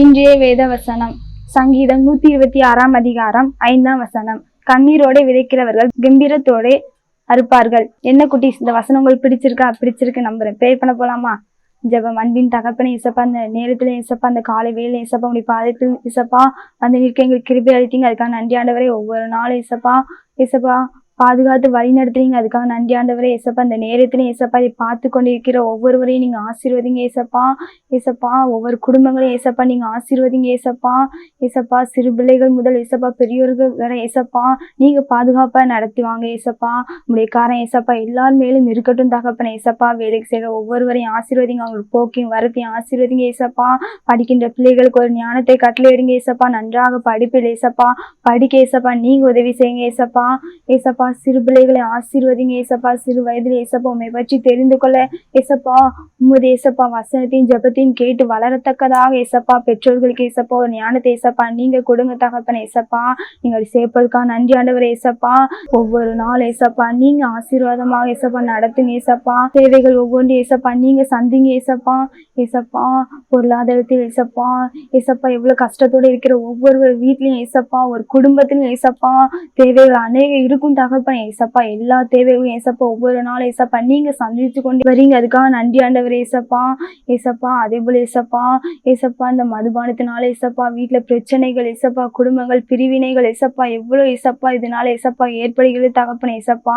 இன்றைய வேத வசனம். சங்கீதம் நூத்தி இருபத்தி ஆறாம் அதிகாரம் ஐந்தாம் வசனம். கண்ணீரோட விதைக்கிறவர்கள் கம்பீரத்தோட அறுப்பார்கள். என்ன குட்டீஸ் இந்த வசனம் உங்களுக்கு பிடிச்சிருக்கா? பிடிச்சிருக்கு நம்புறேன். பே பண்ண போலாமா? ஜெபம் அன்பின் தகப்பனை இசப்பா அந்த நேரத்துல இசப்பா அந்த காலை வேலை இசப்பா உடைய பாதத்தில் இசப்பா வந்து நிற்க எங்களுக்கு கிருபை அளித்தீங்க. அதுக்காக நன்றி ஆண்டவரை. ஒவ்வொரு நாளும் இசப்பா இசப்பா பாதுகாத்து வழி நடத்துறீங்க. அதுக்காக நன்றி ஆண்டவரே ஏசப்பா. இந்த நேரத்திலே ஏசப்பா இதை பார்த்து கொண்டு இருக்கிற ஒவ்வொருவரையும் நீங்கள் ஆசீர்வதிங்க ஏசப்பா. ஏசப்பா ஒவ்வொரு குடும்பங்களையும் ஏசப்பா நீங்கள் ஆசீர்வதிங்க ஏசப்பா. ஏசப்பா சிறு பிள்ளைகள் முதல் ஏசப்பா பெரியோர்கள் வர ஏசப்பா. பாதுகாப்பாக நடத்தி நடத்துவாங்க ஏசப்பா. உங்களுடைய காரம் ஏசப்பா எல்லார் மேலும் இருக்கட்டும் தகப்பன ஏசப்பா. வேலைக்கு செய்கிற ஒவ்வொருவரையும் ஆசீர்வதிங்க. அவங்களுக்கு போக்கையும் வரத்தையும் ஆசீர்வதிங்க ஏசப்பா. படிக்கின்ற பிள்ளைகளுக்கு ஒரு ஞானத்தை கட்டளையிடுங்க ஏசப்பா. நன்றாக படிப்பில் ஏசப்பா. படிக்க ஏசப்பா. நீங்கள் உதவி செய்யுங்க ஏசப்பா. ஏசப்பா சிறு பிள்ளைகளை ஆசீர்வதிங்க ஏசப்பா. சிறு வயதில் ஏசப்பா உண்மை பற்றி தெரிந்து கொள்ள. ஏசப்பா உமது ஏசப்பா வசனத்தையும் ஜெபத்தையும் கேட்டு வளரத்தக்கதாக. ஏசப்பா பெற்றோர்களுக்கு ஏசப்பா ஒரு ஞானத்தை ஏசப்பா நீங்க கொடுங்க தகப்பன ஏசப்பா. நீங்க சேர்ப்பதுக்காக நன்றி ஆண்டவர் ஏசப்பா. ஒவ்வொரு நாள் ஏசப்பா நீங்க ஆசீர்வாதமாக ஏசப்பா நடத்துங்க ஏசப்பா. தேவைகள் ஒவ்வொன்றும் ஏசப்பா நீங்க சந்திங்க ஏசப்பா. ஏசப்பா பொருளாதாரத்தில் ஏசப்பா. ஏசப்பா எவ்வளோ கஷ்டத்தோட இருக்கிற ஒவ்வொரு வீட்லயும் ஏசப்பா ஒரு குடும்பத்திலையும் ஏசப்பா. தேவைகள் அநேக இருக்கும் தகவல் தகப்பன் ஏசப்பா எல்லா தேவைகளும் ஏசப்பா ஒவ்வொரு நாள் ஏசப்பா நீங்க சந்திச்சு கொண்டு வரீங்க. அதுக்காக நன்றி ஆண்டவர் ஏசப்பா. ஏசப்பா அதே போல ஏசப்பா. ஏசப்பா இந்த மதுபானத்தினால ஏசப்பா வீட்டில் பிரச்சனைகள் ஏசப்பா குடும்பங்கள் பிரிவினைகள் ஏசப்பா எவ்வளோ ஏசப்பா இதனால ஏசப்பா ஏற்படுகிறது தகப்பன் ஏசப்பா.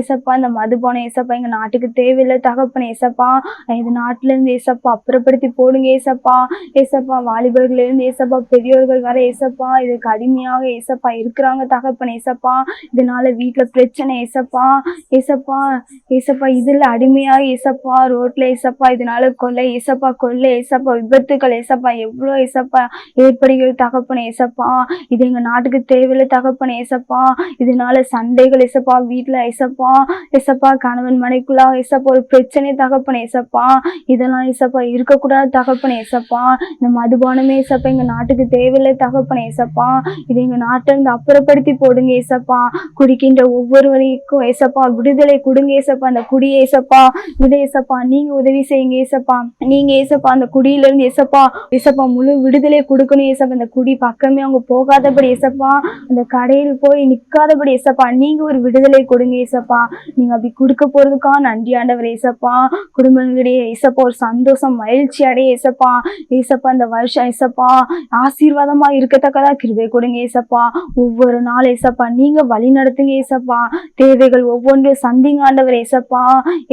ஏசப்பா இந்த மதுபானம் ஏசப்பா எங்க நாட்டுக்கு தேவையில்லை தகப்பன் ஏசப்பா. இந்த நாட்டுல இருந்து ஏசப்பா அப்புறப்படுத்தி போடுங்க ஏசப்பா. ஏசப்பா வாலிபர்களிருந்து ஏசப்பா பெரியோர்கள் வர ஏசப்பா. இதுக்கு அடிமையாக ஏசப்பா இருக்கிறாங்க தகப்பன் ஏசப்பா. இதனால வீட்டில் பிரச்சனை ஏசப்பா ஏசப்பா ஏசப்பா இதுல அடிமையாக ஏசப்பா ரோட்ல ஏசப்பா இதனால கொள்ளை ஏசப்பா கொள்ளை ஏசப்பா விபத்துக்கள் ஏசப்பா எவ்வளோ ஏசப்பா ஏற்படுகிற தகப்பன ஏசப்பா இது எங்க நாட்டுக்கு தேவையில்ல தகப்பன ஏசப்பா இதனால சண்டைகள் ஏசப்பா வீட்டுல ஏசப்பா ஏசப்பா கணவன் மனைக்குள்ளா ஏசப்பா ஒரு பிரச்சனை தகப்பன ஏசப்பா இதெல்லாம் ஏசப்பா இருக்கக்கூடாது தகப்பன ஏசப்பா இந்த மதுபானமே ஏசப்பா எங்க நாட்டுக்கு தேவையில்லை தகப்பன ஏசப்பா இதை எங்க நாட்டிலிருந்து இருந்து அப்புறப்படுத்தி போடுங்க ஏசப்பா குடிக்கின்ற ஒவ்வொருவருக்கும் ஏசப்பா விடுதலை கொடுங்க ஏசப்பா அந்த குடி ஏசப்பா விடு ஏசப்பா நீங்க உதவி செய்யுங்க ஏசப்பா நீங்க ஏசப்பா அந்த குடியில இருந்து ஏசப்பா ஏசப்பா முழு விடுதலை கொடுக்கணும் ஏசப்பா அந்த குடி பக்கமே அவங்க போகாதபடி ஏசப்பா அந்த கடையில் போய் நிக்காதபடி ஏசப்பா நீங்க ஒரு விடுதலை கொடுங்க ஏசப்பா நீங்க அப்படி கொடுக்க போறதுக்கா நன்றி ஆண்டவர் ஏசப்பா குடும்பங்களுடைய ஏசப்பா ஒரு சந்தோஷம் மகிழ்ச்சி அடைய ஏசப்பா ஏசப்பா அந்த வருஷம் ஏசப்பா ஆசீர்வாதமா இருக்கத்தக்கதா கிருபை கொடுங்க ஏசப்பா ஒவ்வொரு நாள் ஏசப்பா நீங்க வழி நடத்துங்க ஏசப்பா தேவைகள் ஒவ்வொன்றையும் சந்திங்க ஆண்டவர் ஏசப்பா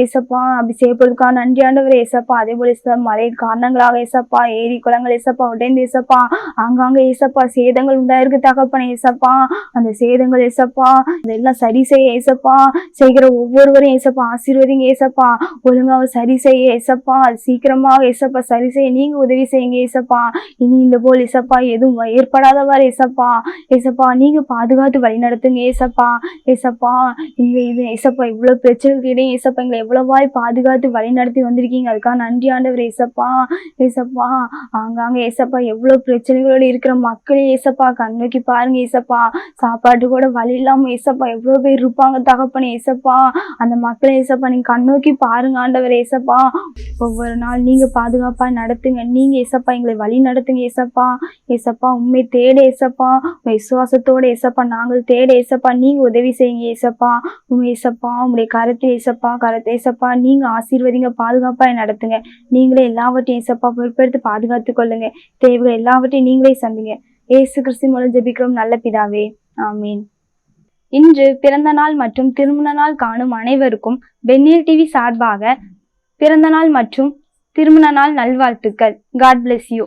ஏசப்பா அப்படி செய்யப்படுறதுக்காக நன்றி ஆண்டவர் ஏசப்பா. அதே போல மழை காரணங்களாக ஏசப்பா ஏரி குளங்கள் ஏசப்பா உடைந்து ஏசப்பா ஆங்காங்க ஏசப்பா சேதங்கள் உண்டாயிருக்கு தகப்பன ஏசப்பா. அந்த சேதங்கள் ஏசப்பா அதெல்லாம் சரி செய்ய ஏசப்பா. செய்கிற ஒவ்வொருவரும் ஏசப்பா ஆசீர்வதிங்க ஏசப்பா. ஒழுங்காக சரி செய்ய ஏசப்பா. அது சீக்கிரமாக ஏசப்பா சரி செய்ய நீங்க உதவி செய்யுங்க ஏசப்பா. இனி இந்த போல் ஏசப்பா எதுவும் ஏற்படாதவாறு ஏசப்பா. ஏசப்பா நீங்க பாதுகாத்து வழி நடத்துங்க ஏசப்பா. ஏசப்பா இங்க இது ஏசப்பா இவ்வளோ பிரச்சனைக்கு இடையே ஏசப்பா எங்களை எவ்வளோவாய் பாதுகாத்து வழி நடத்தி வந்திருக்கீங்க. அதுக்காக நன்றி ஆண்டவர் ஏசப்பா ஏசப்பா. ஆங்காங்க ஏசப்பா எவ்வளோ பிரச்சனைகளோட இருக்கிற மக்களே ஏசப்பா கண்ணுக்கு பாருங்க ஏசப்பா. சாப்பாட்டு கூட வழி இல்லாமல் ஏசப்பா எவ்வளோ பேர் இருப்பாங்க தகப்பனே ஏசப்பா. அந்த மக்களை ஏசப்பா நீங்கள் கண்ணோக்கி பாருங்க ஆண்டவர் ஏசப்பா. ஒவ்வொரு நாள் நீங்கள் பாதுகாப்பாக நடத்துங்க. நீங்கள் ஏசப்பா எங்களை வழி நடத்துங்க ஏசப்பா. ஏசப்பா உண்மை தேட ஏசப்பா. விசுவாசத்தோட ஏசப்பா நாங்கள் தேட ஏசப்பா. நீங்க உதவி செய்யுங்க ஏசப்பா. உங்க ஏசப்பா உங்களுடைய கருத்தை ஏசப்பா கருத்தை ஏசப்பா. நீங்க ஆசீர்வதிங்க பாதுகாப்பாக நடத்துங்க. நீங்களே எல்லாவற்றையும் ஏசப்பா பொறுப்பெடுத்து பாதுகாத்துக் கொள்ளுங்க. தேவைகள் எல்லாவற்றையும் நீங்களே சந்திங்க. ஏசு கிறிஸ்து மூலம் ஜெபிக்கிறோம். நல்ல பிதாவே. ஆமீன். இன்று பிறந்த நாள் மற்றும் திருமண நாள் காணும் அனைவருக்கும் வெந்நீர் டிவி சார்பாக பிறந்த நாள் மற்றும் திருமண நாள் நல்வாழ்த்துக்கள். God bless you